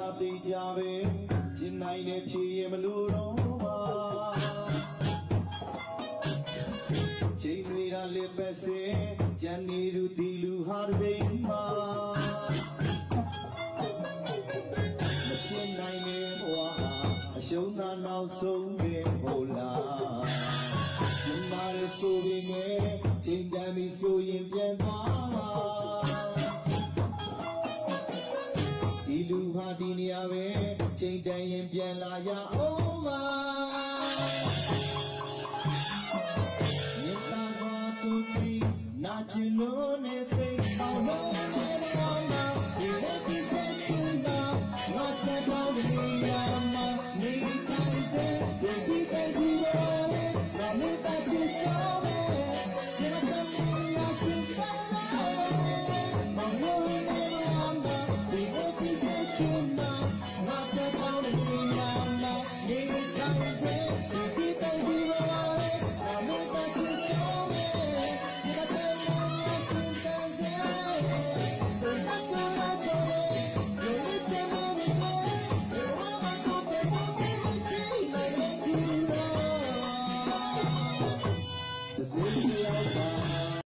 တော့သိကြပဲဖြစ်နိုင်တဲ့ဖြေရင်မလို့တော့ပါချိန်တွေကလက်ပဲစေဂျန်နီလူတီလူဟာတွေမှာမဖြစ်နိုင်တဲ့ဘဝဟာအရှုံးသာနောက်ဆုံးပဲဟုတ်လားမြင်ပါလေဆိုရင်လည်းချိန်တန်ပြီဆိုရင်ပြန်သွားပါ ဒီလူဟာဒီနေရာပဲချိန်တန်ရင်ပြန်လာရအောင်ပါမြတ်တာစွာသူပြီးနာကျင်လို့နေစိတ်အောင်လို့ Cecilia Alvarez.